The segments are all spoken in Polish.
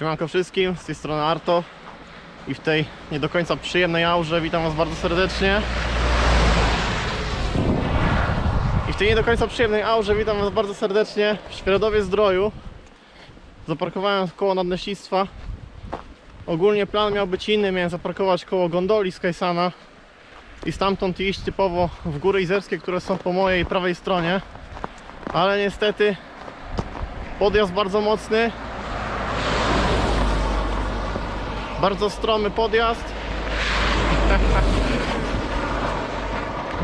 Siemanko wszystkim, z tej strony Arto i w tej nie do końca przyjemnej aurze witam Was bardzo serdecznie. I w tej nie do końca przyjemnej aurze witam Was bardzo serdecznie w Świeradowie Zdroju. Zaparkowałem koło Nadleśnictwa. Ogólnie plan miał być inny, miałem zaparkować koło gondoli z Kajsana i stamtąd iść typowo w góry izerskie, które są po mojej prawej stronie. Ale niestety podjazd bardzo mocny, bardzo stromy podjazd.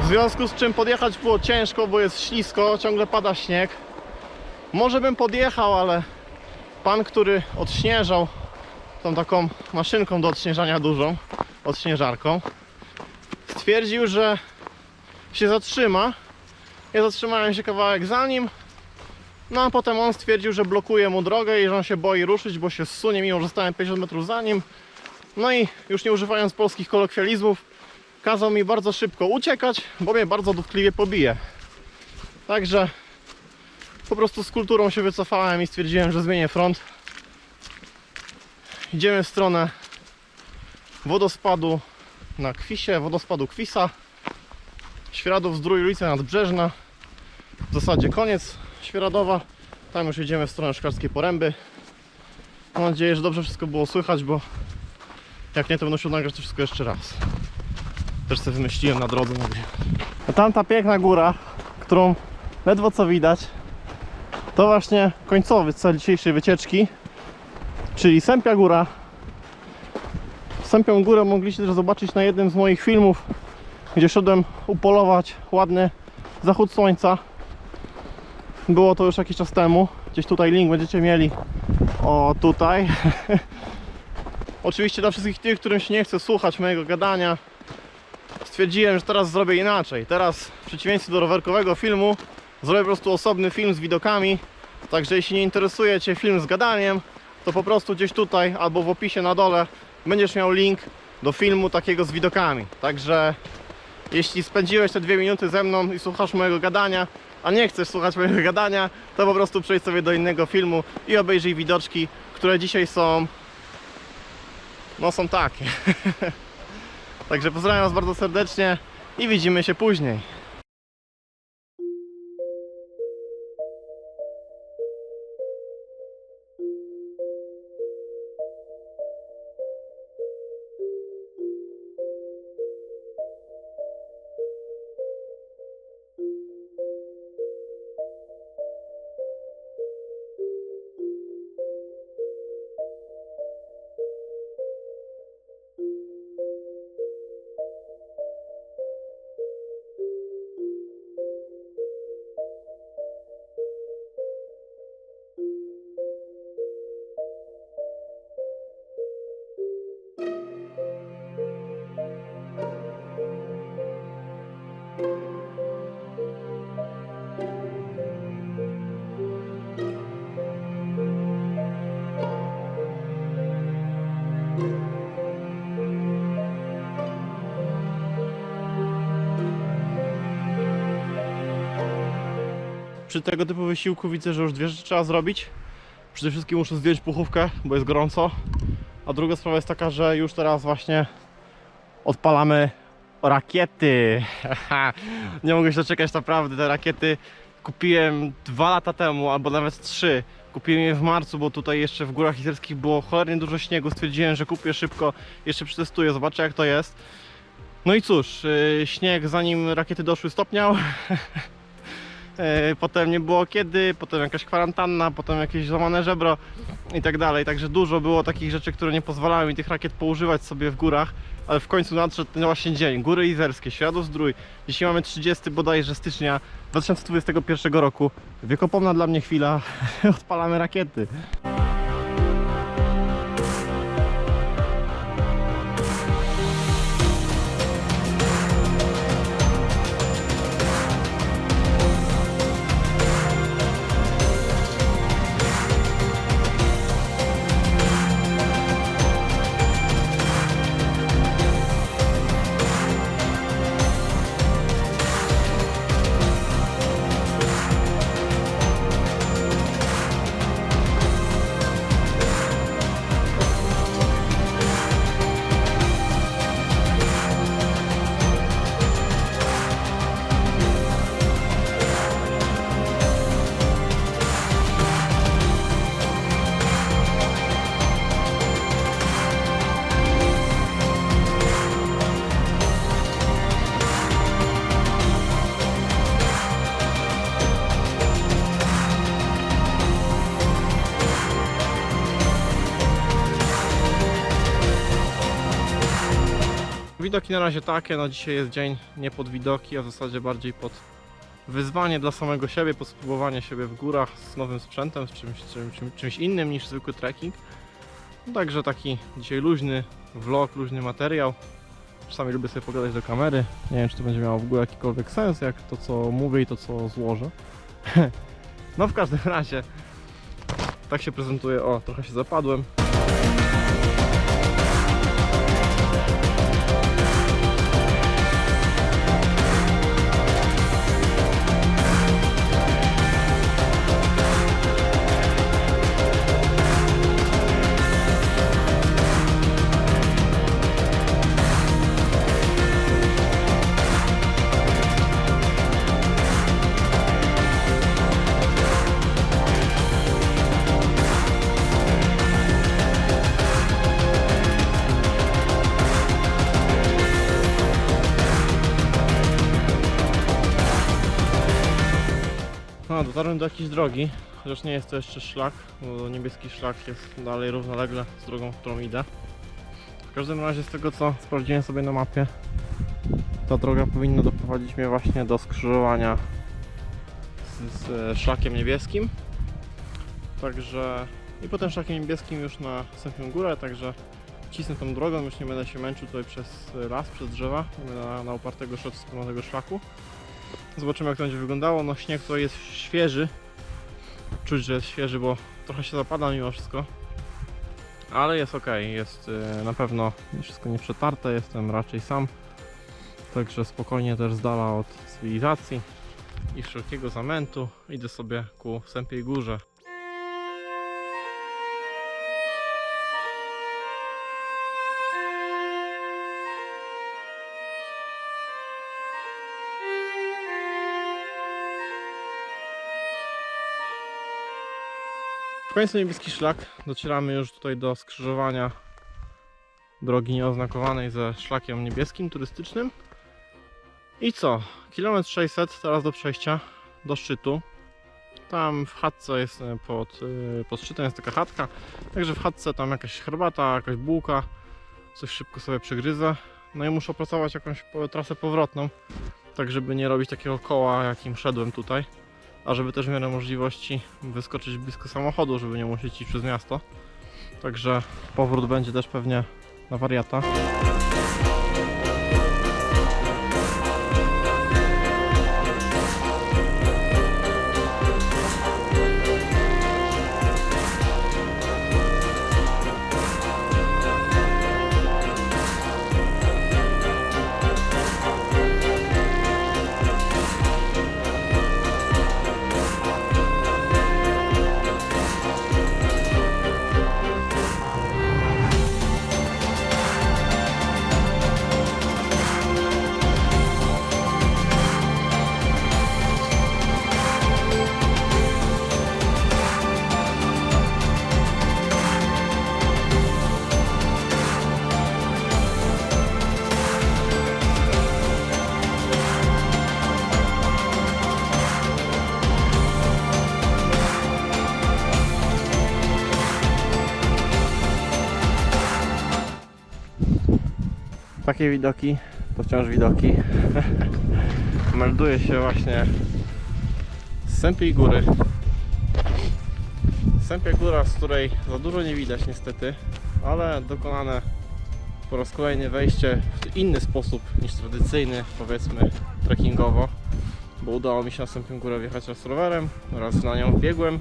W związku z czym podjechać było ciężko, bo jest ślisko, ciągle pada śnieg. Może bym podjechał, ale pan, który odśnieżał tą taką maszynką do odśnieżania dużą, odśnieżarką, stwierdził, że się zatrzyma. Ja zatrzymałem się kawałek za nim, no a potem on stwierdził, że blokuje mu drogę i że on się boi ruszyć, bo się zsunie, mimo że stałem 50 metrów za nim. No i już nie używając polskich kolokwializmów, kazał mi bardzo szybko uciekać, bo mnie bardzo dotkliwie pobije. Także po prostu z kulturą się wycofałem i stwierdziłem, że zmienię front. Idziemy w stronę wodospadu na Kwisie, wodospadu Kwisa. Świeradów Zdrój, ulica Nadbrzeżna. W zasadzie koniec Świeradowa. Tam już jedziemy w stronę Szklarskiej Poręby. Mam nadzieję, że dobrze wszystko było słychać, bo jak nie, to będę musiał nagrać to wszystko jeszcze raz. Też sobie wymyśliłem na drodze. A tamta piękna góra, którą ledwo co widać, to właśnie końcowy cel dzisiejszej wycieczki, czyli Sępia Góra. Sępią Górę mogliście też zobaczyć na jednym z moich filmów, gdzie szedłem upolować ładny zachód słońca. Było to już jakiś czas temu. Gdzieś tutaj link będziecie mieli. O, tutaj. Oczywiście dla wszystkich tych, którym się nie chce słuchać mojego gadania, stwierdziłem, że teraz zrobię inaczej. Teraz w przeciwieństwie do rowerkowego filmu zrobię po prostu osobny film z widokami. Także jeśli nie interesuje Cię film z gadaniem, to po prostu gdzieś tutaj albo w opisie na dole będziesz miał link do filmu takiego z widokami. Także jeśli spędziłeś te dwie minuty ze mną i słuchasz mojego gadania, a nie chcesz słuchać mojego gadania, to po prostu przejdź sobie do innego filmu i obejrzyj widoczki, które dzisiaj są no są takie. Także pozdrawiam Was bardzo serdecznie i widzimy się później. Przy tego typu wysiłku widzę, że już dwie rzeczy trzeba zrobić. Przede wszystkim muszę zdjąć puchówkę, bo jest gorąco. A druga sprawa jest taka, że już teraz właśnie odpalamy rakiety. Nie mogę się doczekać naprawdę. Te rakiety kupiłem dwa lata temu, albo nawet trzy. Kupiłem je w marcu, bo tutaj jeszcze w górach izerskich było cholernie dużo śniegu. Stwierdziłem, że kupię szybko, jeszcze przetestuję, zobaczę jak to jest. No i cóż, yy, śnieg zanim rakiety doszły stopniał. Yy, Potem nie było kiedy, potem jakaś kwarantanna, potem jakieś złamane żebro i tak dalej. Także dużo było takich rzeczy, które nie pozwalały mi tych rakiet poużywać sobie w górach, ale w końcu nadszedł ten właśnie dzień. Góry Izerskie, Światło Zdrój. Dzisiaj mamy 30 bodajże stycznia 2021 roku. Wiekopomna dla mnie chwila. Odpalamy rakiety. Widoki na razie takie, no dzisiaj jest dzień nie pod widoki, a w zasadzie bardziej pod wyzwanie dla samego siebie, pod spróbowanie siebie w górach z nowym sprzętem, z czymś, czym, czym, czymś innym niż zwykły trekking. No, także taki dzisiaj luźny vlog, luźny materiał. Czasami lubię sobie pogadać do kamery. Nie wiem, czy to będzie miało w ogóle jakikolwiek sens, jak to co mówię i to co złożę. no w każdym razie tak się prezentuje. O, trochę się zapadłem. No, dotarłem do jakiejś drogi, chociaż nie jest to jeszcze szlak, bo niebieski szlak jest dalej równolegle z drogą, którą idę. W każdym razie z tego co sprawdziłem sobie na mapie, ta droga powinna doprowadzić mnie właśnie do skrzyżowania z, z szlakiem niebieskim. Także i potem szlakiem niebieskim już na Sępią Górę, także cisnę tą drogą, już nie będę się męczył tutaj przez las, przez drzewa, nie będę na, na upartego szlaku szlaku. Zobaczymy jak to będzie wyglądało. No śnieg tutaj jest świeży. Czuć, że jest świeży, bo trochę się zapada mimo wszystko. Ale jest ok, jest y, na pewno wszystko nie przetarte, jestem raczej sam. Także spokojnie też z dala od cywilizacji i wszelkiego zamętu. Idę sobie ku Sępiej Górze. Końcu niebieski szlak. Docieramy już tutaj do skrzyżowania drogi nieoznakowanej ze szlakiem niebieskim, turystycznym. I co? Kilometr 600 teraz do przejścia do szczytu. Tam w chatce jest e, pod, e, pod szczytem jest taka chatka. Także w chatce tam jakaś herbata, jakaś bułka. Coś szybko sobie przegryzę. No i muszę opracować jakąś trasę powrotną. Tak żeby nie robić takiego koła jakim szedłem tutaj a żeby też w miarę możliwości wyskoczyć blisko samochodu, żeby nie musieć iść przez miasto. Także powrót będzie też pewnie na wariata. Takie widoki, to wciąż widoki. Melduje się właśnie z Sępiej Góry. Sępia Góra, z której za dużo nie widać niestety, ale dokonane po raz kolejny wejście w inny sposób niż tradycyjny, powiedzmy trekkingowo, bo udało mi się na Sępią Górę wjechać raz rowerem, raz na nią biegłem,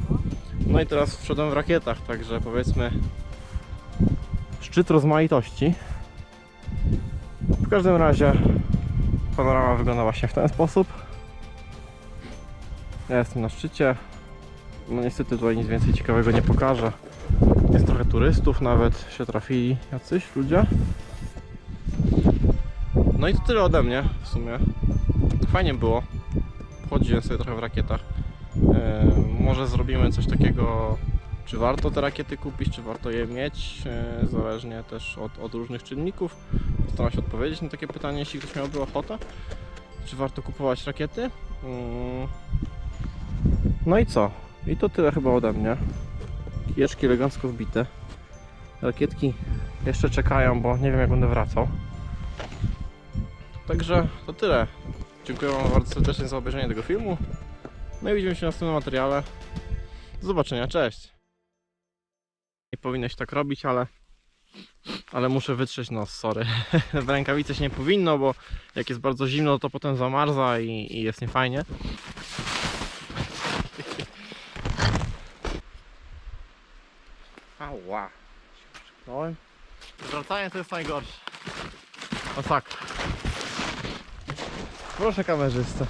no i teraz wszedłem w rakietach, także powiedzmy szczyt rozmaitości. Każdym razie panorama wygląda właśnie w ten sposób. Ja jestem na szczycie. No niestety tutaj nic więcej ciekawego nie pokażę. Jest trochę turystów, nawet się trafili jacyś ludzie. No i to tyle ode mnie w sumie. Fajnie było. Chodziłem sobie trochę w rakietach. E, może zrobimy coś takiego, czy warto te rakiety kupić, czy warto je mieć, e, zależnie też od, od różnych czynników. Postaram się odpowiedzieć na takie pytanie, jeśli ktoś miałby ochotę. Czy warto kupować rakiety? Mm. No i co? I to tyle chyba ode mnie. Kijeczki elegancko wbite. Rakietki jeszcze czekają, bo nie wiem jak będę wracał. Także to tyle. Dziękuję Wam bardzo serdecznie za obejrzenie tego filmu. No i widzimy się w następnym materiale. Do zobaczenia, cześć. Nie powinno się tak robić, ale ale muszę wytrzeć nos, sorry. w rękawice się nie powinno, bo jak jest bardzo zimno, to potem zamarza i, i jest niefajnie. Ała. Krzyknąłem. Zwracanie to jest najgorsze. O tak. Proszę kamerzysta.